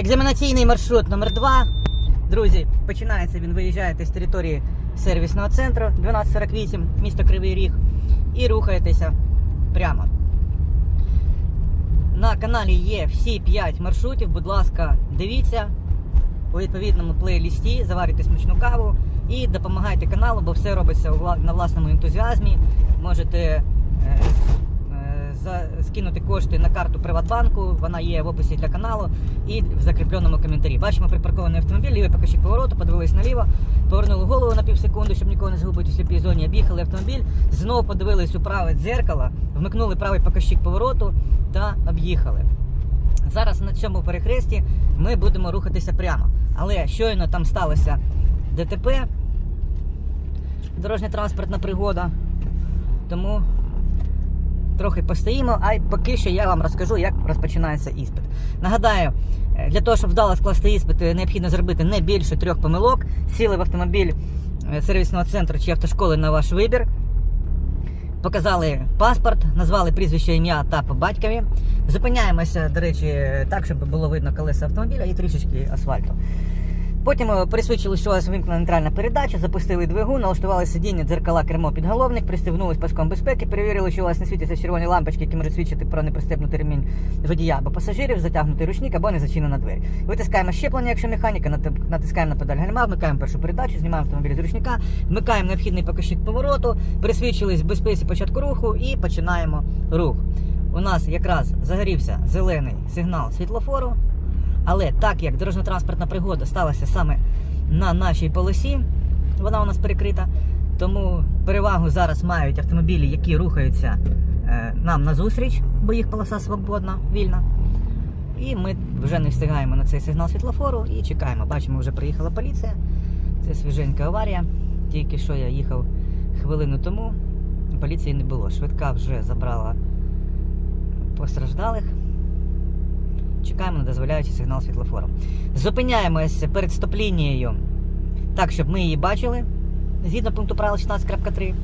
Екзаменаційний маршрут номер 2 Друзі, починається він, виїжджаєте з території сервісного центру 1248, місто Кривий Ріг, і рухаєтеся прямо. На каналі є всі 5 маршрутів. Будь ласка, дивіться у відповідному плейлісті, заварюйте смачну каву і допомагайте каналу, бо все робиться на власному ентузіазмі. Можете е, скинути кошти на карту Приватбанку, вона є в описі для каналу і в закріпленому коментарі. Бачимо припаркований автомобіль, лівий покажчик повороту, подивились наліво, повернули голову на пів щоб нікого не згубити у сліпій зоні. Об'їхали автомобіль, знову подивились у праве дзеркало, вмикнули правий покажчик повороту та об'їхали. Зараз на цьому перехресті ми будемо рухатися прямо. Але щойно там сталося ДТП, дорожньо-транспортна пригода. Тому трохи постоїмо, а поки що я вам розкажу, як розпочинається іспит. Нагадаю, е, для того, щоб вдало скласти іспит, е, необхідно зробити не більше трьох помилок. Сіли в автомобіль е, сервісного центру чи автошколи на ваш вибір. Показали паспорт, назвали прізвище, ім'я та по батькові. Зупиняємося, до речі, так, щоб було видно колеса автомобіля і трішечки асфальту. Потім е, присвідчили, що у вас вимкнена нейтральна передача, запустили двигун, налаштували сидіння, дзеркала, кермо, підголовник, пристебнулись паском безпеки, перевірили, що у вас не світяться червоні лампочки, які можуть свідчити про непристебнутий ремінь водія або пасажирів, затягнутий ручник або не зачинена двері. Витискаємо щеплення, якщо механіка, натискаємо на педаль гальма, вмикаємо першу передачу, знімаємо автомобіль з ручника, вмикаємо необхідний покажчик повороту, присвідчились безпеці початку руху і починаємо рух. У нас якраз загорівся зелений сигнал світлофору. Але так як дорожньо-транспортна пригода сталася саме на нашій полосі, вона у нас перекрита, тому перевагу зараз мають автомобілі, які рухаються е, нам назустріч, бо їх полоса свободна, вільна. І ми вже не встигаємо на цей сигнал світлофору і чекаємо. Бачимо, вже приїхала поліція. Це свіженька аварія. Тільки що я їхав хвилину тому, поліції не було. Швидка вже забрала постраждалих. Чекаємо на дозволяючий сигнал світлофору. Зупиняємося перед стоп-лінією так, щоб ми її бачили. Згідно пункту правил 16.3.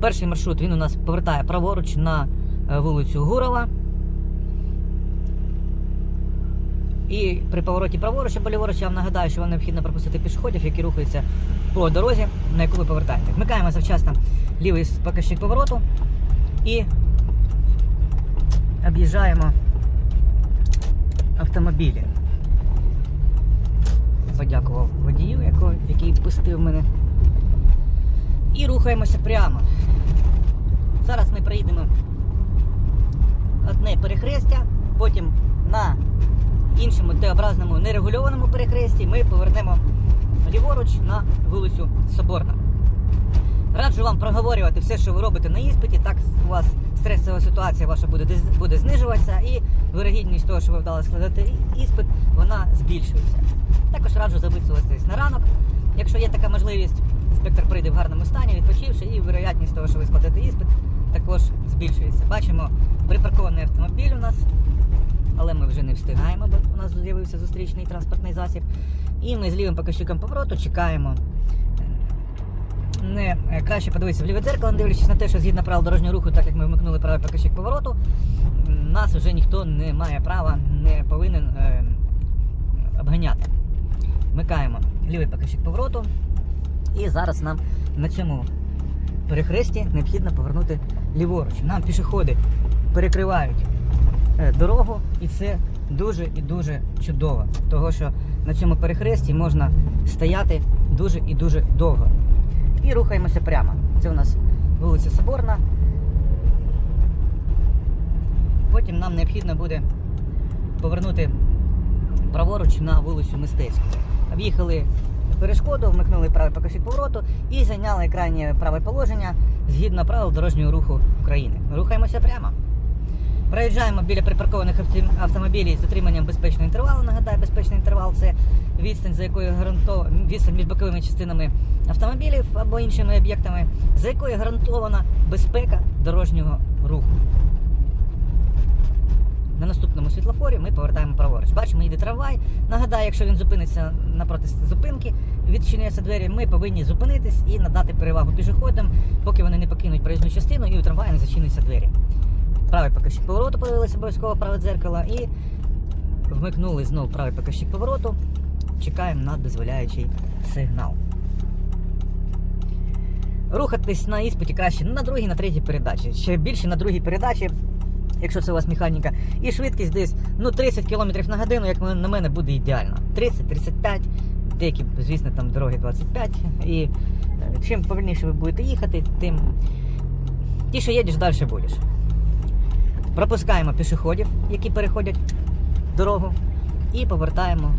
Перший маршрут він у нас повертає праворуч на е, вулицю Гурова. І при повороті праворуч або ліворуч я вам нагадаю, що вам необхідно пропустити пішоходів, які рухаються по дорозі, на яку ви повертаєте. Вмикаємо завчасно лівий покажчик повороту і об'їжджаємо автомобілі. Подякував водію, який пустив мене. І рухаємося прямо. Зараз ми проїдемо одне перехрестя, потім на іншому Т-образному нерегульованому перехресті ми повернемо ліворуч на вулицю Соборна. Раджу вам проговорювати все, що ви робите на іспиті, так у вас стресова ситуація ваша буде, буде знижуватися, і вирогідність того, що ви вдали складати іспит, вона збільшується. Також раджу записуватись на ранок, якщо є така можливість. Інспектор прийде в гарному стані, відпочивши, і вирогідність того, що ви складете іспит, також збільшується. Бачимо припаркований автомобіль у нас, але ми вже не встигаємо, бо у нас з'явився зустрічний транспортний засіб. І ми з лівим показчиком повороту чекаємо не е, краще подивитися в ліве дзеркало, не дивлячись на те, що згідно правил дорожнього руху, так як ми вмикнули правий покажчик повороту, нас вже ніхто не має права, не повинен е, обганяти. Вмикаємо лівий покажчик повороту. І зараз нам на цьому перехресті необхідно повернути ліворуч. Нам пішоходи перекривають е, дорогу, і це дуже і дуже чудово. Того, що на цьому перехресті можна стояти дуже і дуже довго. І рухаємося прямо. Це у нас вулиця Соборна. Потім нам необхідно буде повернути праворуч на вулицю Мистецьку. Об'їхали перешкоду, вмикнули правий покажчик повороту і зайняли крайнє праве положення згідно правил дорожнього руху України. Рухаємося прямо. Проїжджаємо біля припаркованих автомобілів з затриманням безпечного інтервалу. Нагадаю, безпечний інтервал це відстань, за якою гарантована відстань між боковими частинами автомобілів або іншими об'єктами, за якою гарантована безпека дорожнього руху. На наступному світлофорі ми повертаємо праворуч. Бачимо, їде трамвай. Нагадаю, якщо він зупиниться напроти зупинки, відчиняються двері, ми повинні зупинитись і надати перевагу пішоходам, поки вони не покинуть проїзну частину і у трамвая не зачиниться двері. правий показчик повороту, подивилися обов'язково праве дзеркало і вмикнули знову правий показчик повороту. Чекаємо на дозволяючий сигнал. Рухатись на іспиті краще на другій, на третій передачі. Ще більше на другій передачі, якщо це у вас механіка. І швидкість десь ну, 30 км на годину, як на мене, буде ідеально. 30-35, деякі, звісно, там дороги 25. І е, чим повільніше ви будете їхати, тим тіше їдеш, далі будеш. Пропускаємо пішоходів, які переходять дорогу, і повертаємо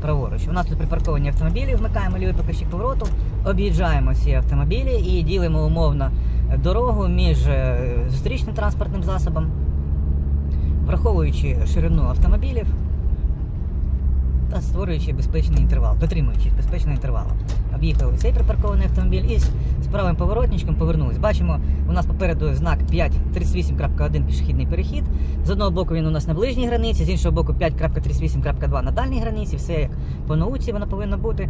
праворуч. У нас тут припарковані автомобілі, вмикаємо лівий показчик повороту, об'їжджаємо всі автомобілі і ділимо умовно дорогу між е, зустрічним транспортним засобом, враховуючи ширину автомобілів та створюючи безпечний інтервал, дотримуючись безпечного інтервалу. Об'їхали цей припаркований автомобіль і з правим поворотничком повернулись. Бачимо, у нас попереду знак 5.38.1 пішохідний перехід. З одного боку він у нас на ближній границі, з іншого боку 5.38.2 на дальній границі. Все як по науці воно повинно бути.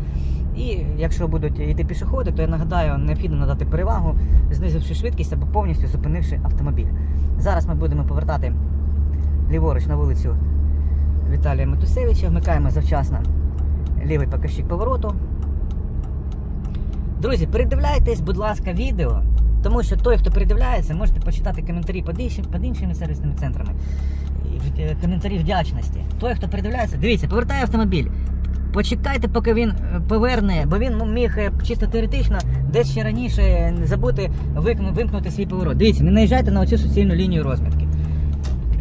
І якщо будуть йти пішоходи, то я нагадаю, необхідно надати перевагу, знизивши швидкість або повністю зупинивши автомобіль. Зараз ми будемо повертати ліворуч на вулицю Віталія Матусевича. Вмикаємо завчасно лівий показчик повороту. Друзі, передивляйтесь, будь ласка, відео, тому що той, хто передивляється, можете почитати коментарі під іншими, сервісними центрами. Е, Коментарі вдячності. Той, хто передивляється, дивіться, повертає автомобіль. Почекайте, поки він е, поверне, бо він міг е, чисто теоретично десь ще раніше забути вимкнути свій поворот. Дивіться, не наїжджайте на оцю суцільну лінію розмітки.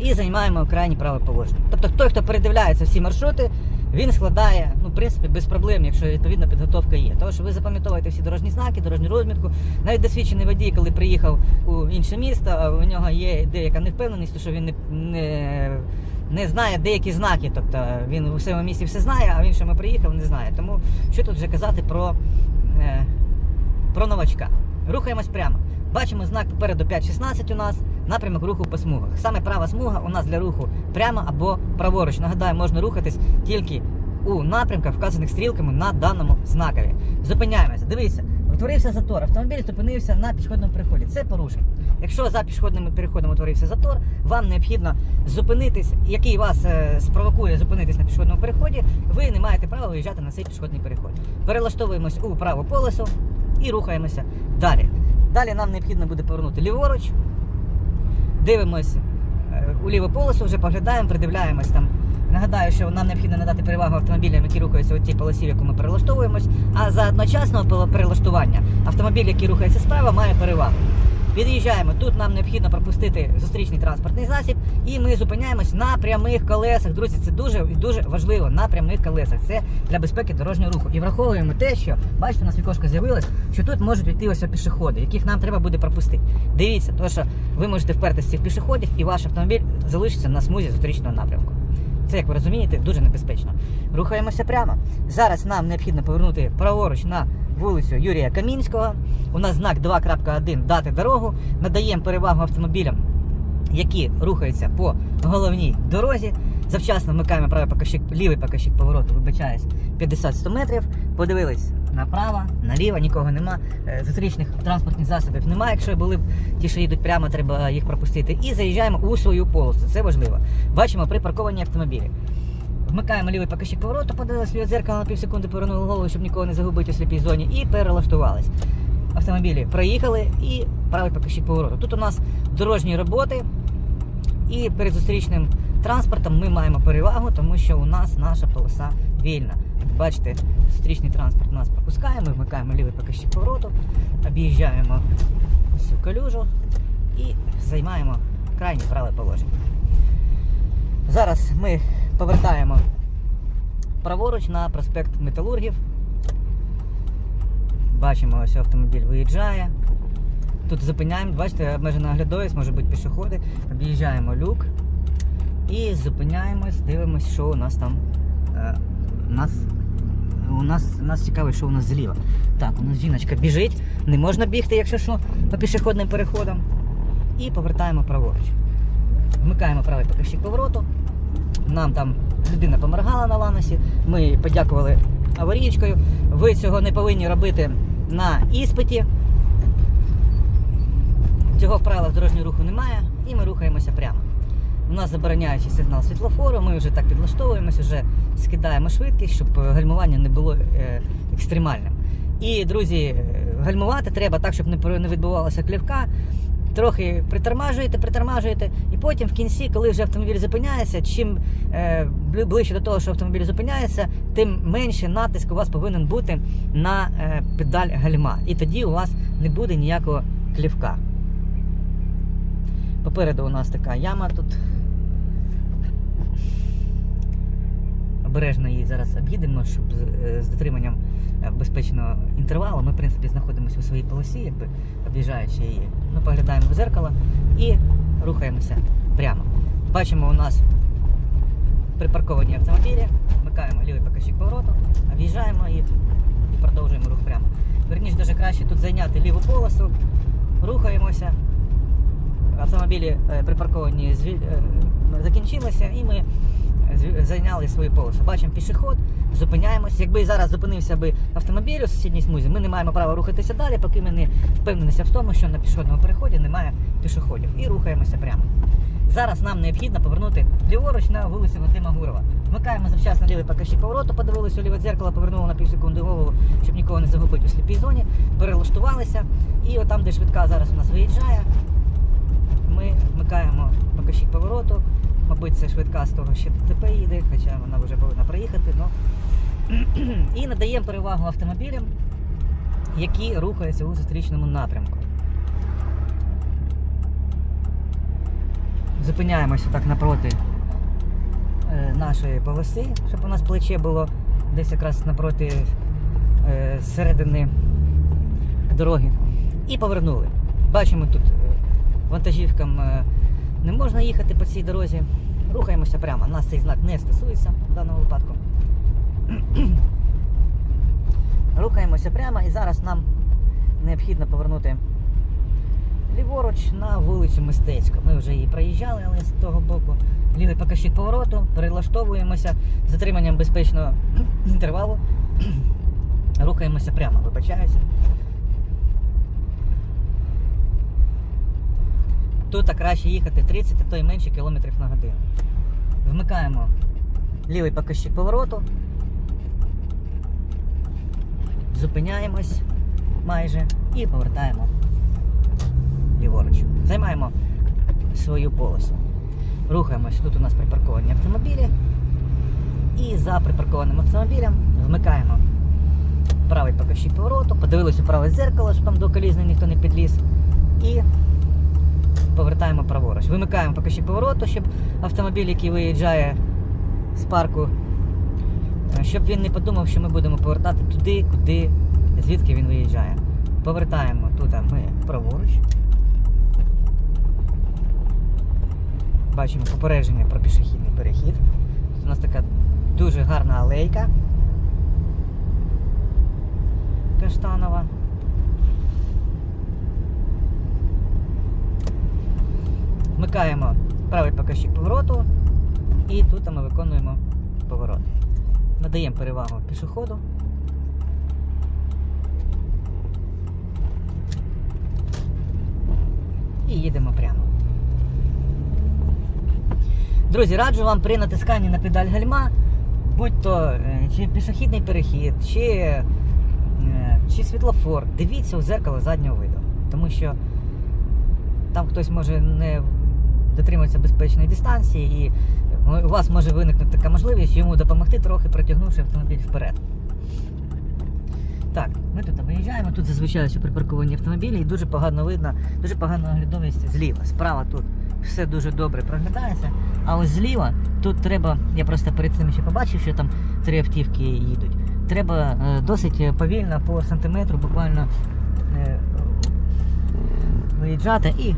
І займаємо крайні праве положення. Тобто той, хто передивляється всі маршрути, він складає, ну, в принципі, без проблем, якщо відповідна підготовка є. Тому що ви запам'ятовуєте всі дорожні знаки, дорожню розмітку. Навіть досвідчений водій, коли приїхав у інше місто, у нього є деяка невпевненість, що він не, не, не знає деякі знаки. Тобто він у своєму місті все знає, а в іншому приїхав, не знає. Тому що тут вже казати про, е, про новачка. Рухаємось прямо. Бачимо знак попереду 5.16 у нас, напрямок руху по смугах. Саме права смуга у нас для руху прямо або праворуч. Нагадаю, можна рухатись тільки у напрямках, вказаних стрілками на даному знакові. Зупиняємося. Дивіться, утворився затор. Автомобіль зупинився на пішохідному переході. Це порушення. Якщо за пішохідним переходом утворився затор, вам необхідно зупинитись, який вас е, спровокує зупинитись на пішохідному переході, ви не маєте права виїжджати на цей пішохідний переход. Перелаштовуємось у праву колесо і рухаємося далі. Далі нам необхідно буде повернути ліворуч, дивимось е, у ліве полосу, вже поглядаємо, придивляємось там. Нагадаю, що нам необхідно надати перевагу автомобілям, які рухаються у тій полосі, в яку ми перелаштовуємось. А за одночасного перелаштування автомобіль, який рухається справа, має перевагу. Під'їжджаємо. Тут нам необхідно пропустити зустрічний транспортний засіб, і ми зупиняємось на прямих колесах. Друзі, це дуже і дуже важливо на прямих колесах. Це для безпеки дорожнього руху. І враховуємо те, що бачите, у нас вікошко з'явилось, що тут можуть йти ось пішоходи, яких нам треба буде пропустити. Дивіться, тому що ви можете впертися цих пішоходів, і ваш автомобіль залишиться на смузі зустрічного напрямку. Це, як ви розумієте, дуже небезпечно. Рухаємося прямо. Зараз нам необхідно повернути праворуч на вулицю Юрія Камінського. У нас знак 2.1 дати дорогу. Надаємо перевагу автомобілям, які рухаються по головній дорозі. Завчасно вмикаємо правий покажчик, лівий покажчик повороту, вибачаюсь, 50-100 метрів. Подивились направо, наліво, нікого нема. Е, Зустрічних транспортних засобів немає. Якщо були б ті, що їдуть прямо, треба їх пропустити. І заїжджаємо у свою полосу. Це важливо. Бачимо припарковані автомобілі. Вмикаємо лівий показчик повороту, подивилися ліве дзеркало на півсекунди, повернули голову, щоб нікого не загубити у сліпій зоні, і перелаштувались. Автомобілі проїхали і правий показчик повороту. Тут у нас дорожні роботи, і перед зустрічним транспортом ми маємо перевагу, тому що у нас наша полоса вільна. Бачите, зустрічний транспорт нас пропускає, ми вмикаємо лівий показчик повороту, об'їжджаємо цю калюжу і займаємо крайнє праве положення. Зараз ми повертаємо праворуч на проспект Металургів. Бачимо, ось автомобіль виїжджає. Тут зупиняємо, бачите, обмежена оглядовість, може бути пішоходи. Об'їжджаємо люк і зупиняємось, дивимось, що у нас там. Нас, у нас, нас цікавить, що у нас зліва. Так, у нас жіночка біжить, не можна бігти, якщо що, по пішохідним переходам. І повертаємо праворуч. Вмикаємо правий показчик повороту. Нам там людина поморгала на ланосі. Ми подякували аварійкою. Ви цього не повинні робити на іспиті. Цього в правилах дорожнього руху немає. і ми рухаємося прямо. У нас забороняючий сигнал світлофору, ми вже так підлаштовуємося, вже скидаємо швидкість, щоб е, гальмування не було е, екстремальним. І, друзі, е, гальмувати треба так, щоб не відбувалася клівка. Трохи притормажуєте, притормажуєте, і потім в кінці, коли вже автомобіль зупиняється, чим е, ближче до того, що автомобіль зупиняється, тим менше натиск у вас повинен бути на е, педаль гальма. І тоді у вас не буде ніякого клівка. Попереду у нас така яма тут. Обережно її зараз об'їдемо, щоб з, е, дотриманням е, безпечного інтервалу. Ми, в принципі, знаходимося у своїй полосі, якби об'їжджаючи її. Ми поглядаємо в зеркало і рухаємося прямо. Бачимо у нас припарковані автомобілі, вмикаємо лівий показчик повороту, об'їжджаємо їх і продовжуємо рух прямо. Верніше, дуже краще тут зайняти ліву полосу, рухаємося. Автомобілі е, припарковані закінчилися, і ми зайняли свою полосу. Бачимо пішоход, зупиняємось. Якби зараз зупинився би автомобіль у сусідній смузі, ми не маємо права рухатися далі, поки ми не впевненимося в тому, що на пішохідному переході немає пішоходів. І рухаємося прямо. Зараз нам необхідно повернути ліворуч на вулицю Вадима Гурова. Вмикаємо завчасно лівий покажчик повороту, подивилися у ліве дзеркало, повернули на півсекунди голову, щоб нікого не загубити у сліпій зоні. Перелаштувалися. І отам, де швидка зараз у нас виїжджає, ми вмикаємо покажчик повороту. Мабуть, це швидка з того, що ТП їде, хоча вона вже повинна проїхати. Ну. І надаємо перевагу автомобілям, які рухаються у зустрічному напрямку. Зупиняємося так напроти е, нашої полоси, щоб у нас плече було десь якраз напроти е, середини дороги. І повернули. Бачимо тут е, вантажівкам не можна їхати по цій дорозі. Рухаємося прямо. Нас цей знак не стосується в даному випадку. Рухаємося прямо і зараз нам необхідно повернути ліворуч на вулицю Мистецьку. Ми вже її проїжджали, але з того боку лівий покажчик повороту, перелаштовуємося з затриманням безпечного інтервалу. Рухаємося прямо, вибачаюся. Тут краще їхати 30, а то й менше кілометрів на годину. Вмикаємо лівий покажчик повороту. Зупиняємось майже і повертаємо ліворуч. Займаємо свою полосу. Рухаємось. Тут у нас припарковані автомобілі. І за припаркованим автомобілем вмикаємо правий покажчик повороту, подивились у праве дзеркало, щоб там до колізни ніхто не підліз. І повертаємо праворуч. Вимикаємо покажчик повороту, щоб автомобіль, який виїжджає з парку, е, щоб він не подумав, що ми будемо повертати туди, куди, звідки він виїжджає. Повертаємо туди ми праворуч. Бачимо попередження про пішохідний перехід. Тут у нас така дуже гарна алейка. Каштанова. Вмикаємо правий покажчик повороту і тут ми виконуємо поворот. Надаємо перевагу пішоходу. І їдемо прямо. Друзі, раджу вам при натисканні на педаль гальма, будь то е, чи пішохідний перехід, чи, е, чи світлофор, дивіться у зеркало заднього виду. Тому що там хтось може не дотримуватися безпечної дистанції, і у вас може виникнути така можливість йому допомогти трохи протягнувши автомобіль вперед. Так, ми тут виїжджаємо, тут зазвичай припарковані автомобілі і дуже погано видно, дуже погана оглядовість зліва. Справа тут все дуже добре проглядається. А ось зліва тут треба, я просто перед цим ще побачив, що там три автівки їдуть. Треба е, досить повільно по сантиметру буквально е, виїжджати і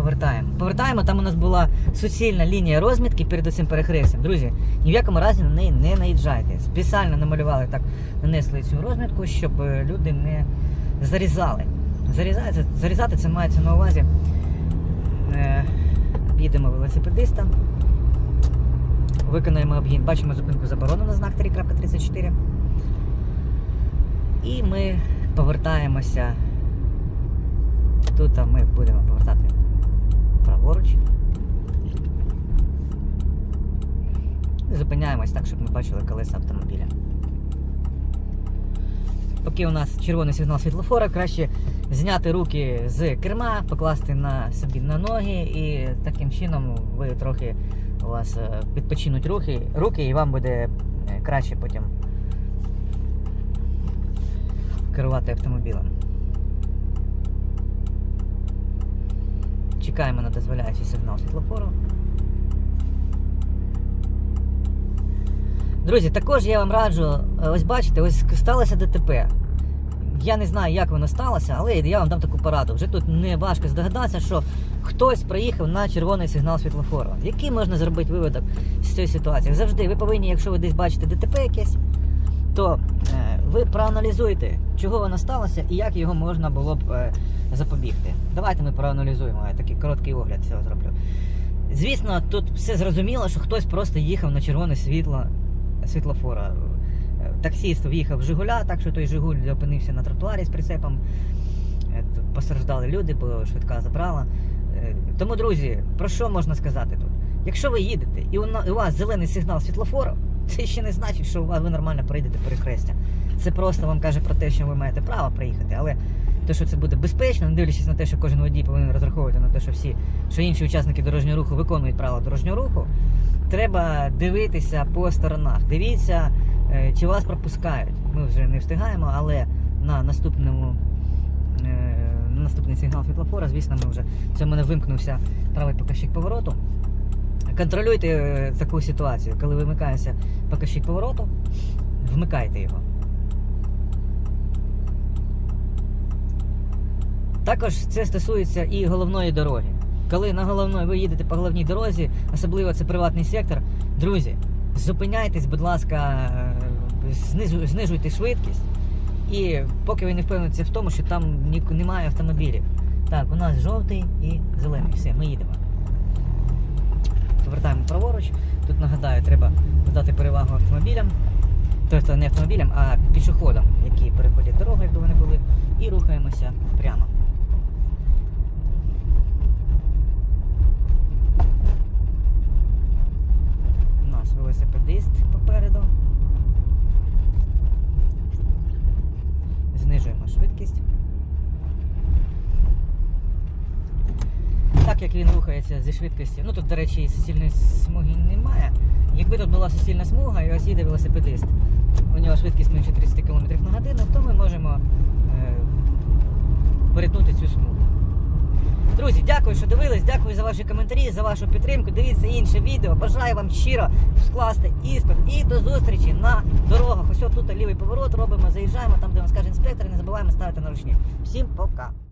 повертаємо. Повертаємо, там у нас була суцільна лінія розмітки перед цим перехрестям. Друзі, ні в якому разі на неї не наїжджайте. Спеціально намалювали так, нанесли цю розмітку, щоб е, люди не зарізали. Зарізати, зарізати це мається на увазі. Е, Їдемо велосипедиста. Виконуємо обгін. Бачимо зупинку заборону на знак 3.34. І ми повертаємося. Тут ми будемо повертати праворуч. Зупиняємось так, щоб ми бачили колеса автомобіля. Поки у нас червоний сигнал світлофора, краще зняти руки з керма, покласти на собі на ноги, і таким чином ви трохи у вас е, відпочинуть руки, руки і вам буде е, краще потім керувати автомобілем. Чекаємо на дозволяючий сигнал світлофору. Друзі, також я вам раджу, е, ось бачите, ось сталося ДТП. Я не знаю, як воно сталося, але я вам дам таку пораду. Вже тут не важко здогадатися, що хтось приїхав на червоний сигнал світлофору. Який можна зробити виводок з цієї ситуації? Завжди ви повинні, якщо ви десь бачите ДТП якесь, то е, ви проаналізуєте, чого воно сталося і як його можна було б е, запобігти. Давайте ми проаналізуємо. Я такий короткий огляд цього зроблю. Звісно, тут все зрозуміло, що хтось просто їхав на червоне світло світлофора. Е, Таксіст в'їхав в Жигуля, так що той Жигуль опинився на тротуарі з прицепом. Е, Постраждали люди, бо швидка забрала. Е, Тому, друзі, про що можна сказати тут? Якщо ви їдете і у вас зелений сигнал світлофору, це ще не значить, що ви нормально проїдете перехрестя. Це просто вам каже про те, що ви маєте право проїхати, але те, що це буде безпечно, не дивлячись на те, що кожен водій повинен розраховувати на те, що всі, що інші учасники дорожнього руху виконують правила дорожнього руху, треба дивитися по сторонах. Дивіться, е, чи вас пропускають. Ми вже не встигаємо, але на наступному. е, на Наступний сигнал світлофора, звісно, ми вже це в мене вимкнувся правий показчик повороту. Контролюйте е, таку ситуацію, коли вимикається показчик повороту, вмикайте його. Також це стосується і головної дороги. Коли на головної ви їдете по головній дорозі, особливо це приватний сектор, друзі, зупиняйтесь, будь ласка, знижуйте швидкість. І поки ви не впевнитеся в тому, що там немає автомобілів. Так, у нас жовтий і зелений. Все, ми їдемо. Повертаємо праворуч. Тут нагадаю, треба надати перевагу автомобілям. Тобто не автомобілям, а пішоходам, які переходять дорогу, якби вони були, і рухаємося прямо. У нас велосипедист попереду. Знижуємо швидкість. Так як він рухається зі швидкістю, ну тут, до речі, суцільної смуги немає. Якби тут була суцільна смуга і ось їде велосипедист, у нього швидкість менше 30 км на годину, то ми можемо е, перетнути цю смугу. Друзі, дякую, що дивились, дякую за ваші коментарі, за вашу підтримку. Дивіться інше відео. Бажаю вам щиро скласти іспит і до зустрічі на дорогах. Ось тут лівий поворот робимо, заїжджаємо там, де вам скаже інспектор, і не забуваємо ставити наручні. Всім пока!